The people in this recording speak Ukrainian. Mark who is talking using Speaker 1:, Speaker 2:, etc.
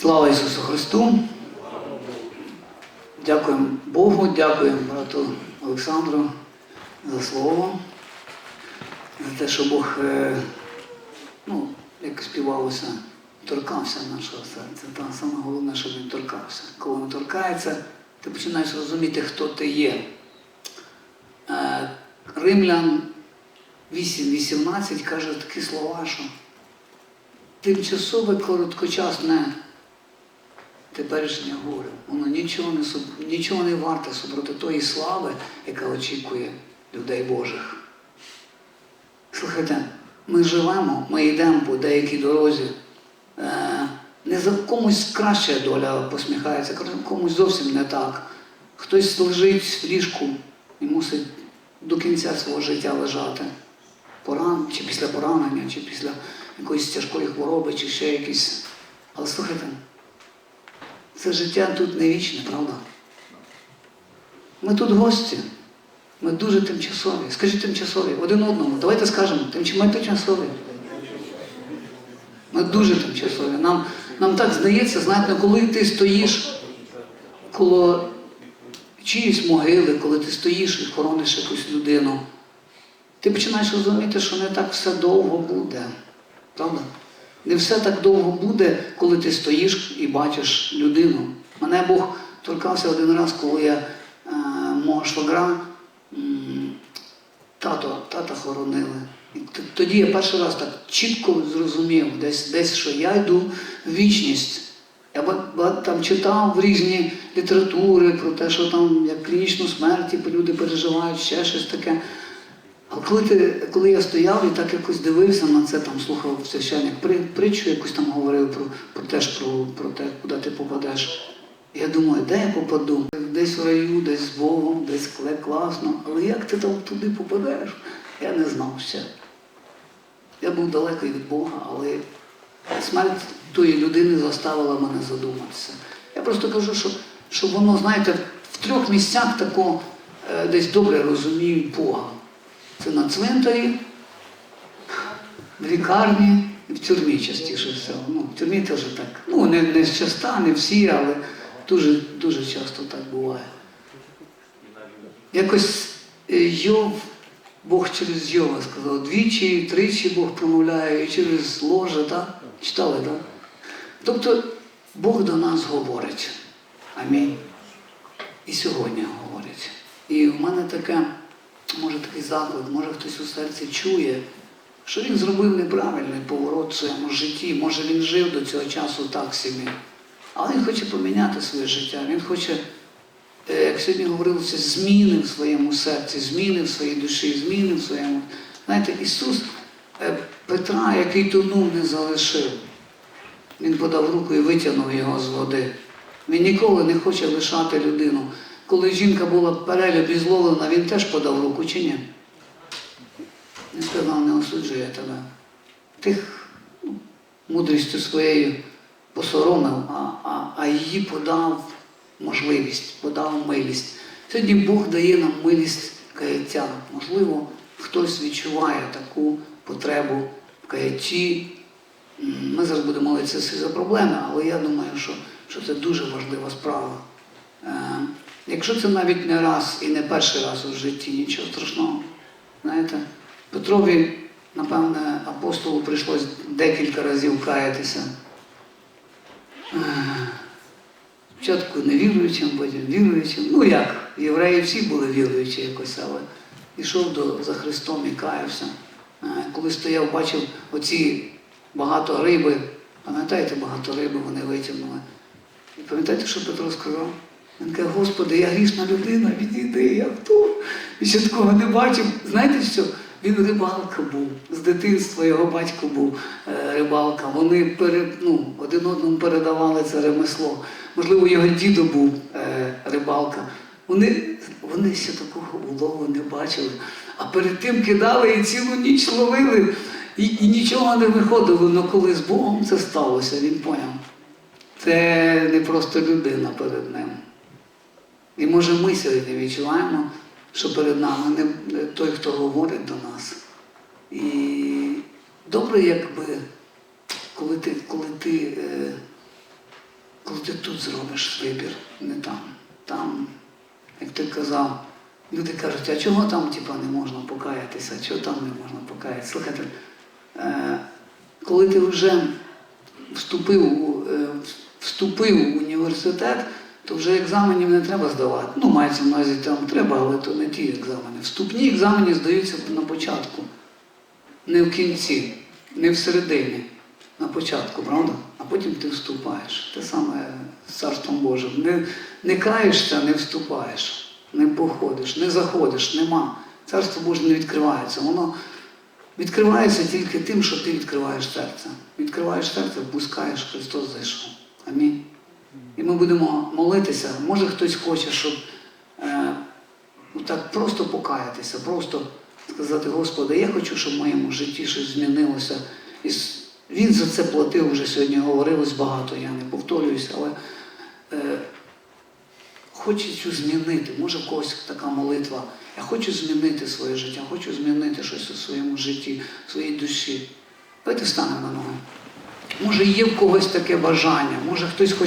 Speaker 1: Слава Ісусу Христу! Дякуємо Богу, дякуємо брату Олександру за слово, за те, що Бог, е, ну, як співалося, торкався нашого серця. Та саме головне, щоб він торкався. Коли він торкається, ти починаєш розуміти, хто ти є. Е, Римлян 8.18 каже такі слова, що тимчасове короткочасне теперішнє горе. Воно нічого не, нічого не варте супроти тої слави, яка очікує людей Божих. Слухайте, ми живемо, ми йдемо по деякій дорозі. Е, Не за комусь краща доля посміхається, комусь зовсім не так. Хтось лежить в ліжку і мусить до кінця свого життя лежати. Поран, чи після поранення, чи після якоїсь тяжкої хвороби, чи ще якісь. Але слухайте, це життя тут не вічне, правда? Ми тут гості. Ми дуже тимчасові. Скажіть тимчасові, один одному. Давайте скажемо, «Тимч- ми тимчасові. Ми дуже тимчасові. Нам, нам так здається, знаєте, коли ти стоїш коло чиїсь могили, коли ти стоїш і хорониш якусь людину, ти починаєш розуміти, що не так все довго буде. Правда? Не все так довго буде, коли ти стоїш і бачиш людину. Мене Бог торкався один раз, коли я е, мого швагра, тато, тата хоронили. І тоді я перший раз так чітко зрозумів, десь, десь що я йду в вічність. Я там читав різні літератури про те, що там як клінічну смерть, типу, люди переживають, ще щось таке. Коли, ти, коли я стояв і так якось дивився на це, там слухав священник притчу, якусь там говорив про, про теж про, про те, куди ти попадеш. Я думаю, де я попаду? Десь в раю, десь з Богом, десь класно. Але як ти там туди попадеш? Я не знав ще. Я був далеко від Бога, але смерть тої людини заставила мене задуматися. Я просто кажу, що, що воно, знаєте, в трьох місцях тако е, десь добре розуміють Бога. Це на цвинтарі, в лікарні і в тюрмі частіше всього. Ну, в тюрмі теж так. Ну, не, не часто, не всі, але дуже, дуже часто так буває. Якось е, Йов, Бог через Йова сказав, двічі, тричі Бог промовляє, і через ложе, так? Читали, так? Тобто Бог до нас говорить. Амінь. І сьогодні говорить. І в мене таке, може такий заклик, може хтось у серці чує, що він зробив неправильний поворот в своєму житті. Може він жив до цього часу так собі. Але він хоче поміняти своє життя. Він хоче, е, як сьогодні говорилося, зміни в своєму серці, зміни в своїй душі, зміни в своєму. Знаєте, Ісус е, Петра, який тонув, не залишив. Він подав руку і витягнув його з води. Він ніколи не хоче лишати людину. Коли жінка була перелюбі зловлена, він теж подав руку чи ні? Він сказав, не осуджує тебе. Тих ну, мудрістю своєю посоромив, а, а, а її подав можливість, подав милість. Сьогодні Бог дає нам милість каяття. Можливо, хтось відчуває таку потребу в каятті. Ми зараз будемо молитися за проблеми, але я думаю, що, що це дуже важлива справа. Якщо це навіть не раз і не перший раз у житті, нічого страшного. Знаєте, Петрові, напевне, апостолу прийшлось декілька разів каятися. Е, Спочатку невіруючим, потім віруючим. Ну як, євреї всі були віруючі якось, але йшов до, за Христом і каявся. Е, Коли стояв, бачив оці багато риби, пам'ятаєте, багато риби вони витягнули. І пам'ятаєте, що Петро сказав? Він каже, Господи, я грішна людина, відійди, я хто? І ще такого не бачив. Знаєте що? Він рибалка був. З дитинства його батько був е, рибалка. Вони пере, ну, один одному передавали це ремесло. Можливо, його дідо був е, рибалка. Вони, вони ще такого улову не бачили. А перед тим кидали і цілу ніч ловили, і, і нічого не виходило. Але коли з Богом це сталося, він поняв. Це не просто людина перед ним. І може ми сьогодні відчуваємо, що перед нами не той, хто говорить до нас. І добре, якби, коли ти, коли ти е, коли ти тут зробиш вибір, не там. Там, як ти казав, люди кажуть, а чого там типа, не можна покаятися, чого там не можна покаятися? Слухайте, е, коли ти вже вступив, е, вступив в університет, то вже екзаменів не треба здавати. Ну, мається на увазі там треба, але то не ті екзамени. Вступні екзамени здаються на початку, не в кінці, не в середині, на початку, правда? А потім ти вступаєш. Те саме з Царством Божим. Не, не каєшся, не вступаєш, не походиш, не заходиш, нема. Царство Боже не відкривається. Воно відкривається тільки тим, що ти відкриваєш серце. Відкриваєш серце, впускаєш, Христос зайшов. Амінь. І ми будемо молитися. Може хтось хоче, щоб е, так просто покаятися, просто сказати, Господи, я хочу, щоб в моєму житті щось змінилося. І він за це платив, вже сьогодні говорилось багато, я не повторююся, але е, хочеться змінити. Може в когось така молитва. Я хочу змінити своє життя, хочу змінити щось у своєму житті, в своїй душі. Давайте встанемо на ноги. Може, є в когось таке бажання, може хтось хоче.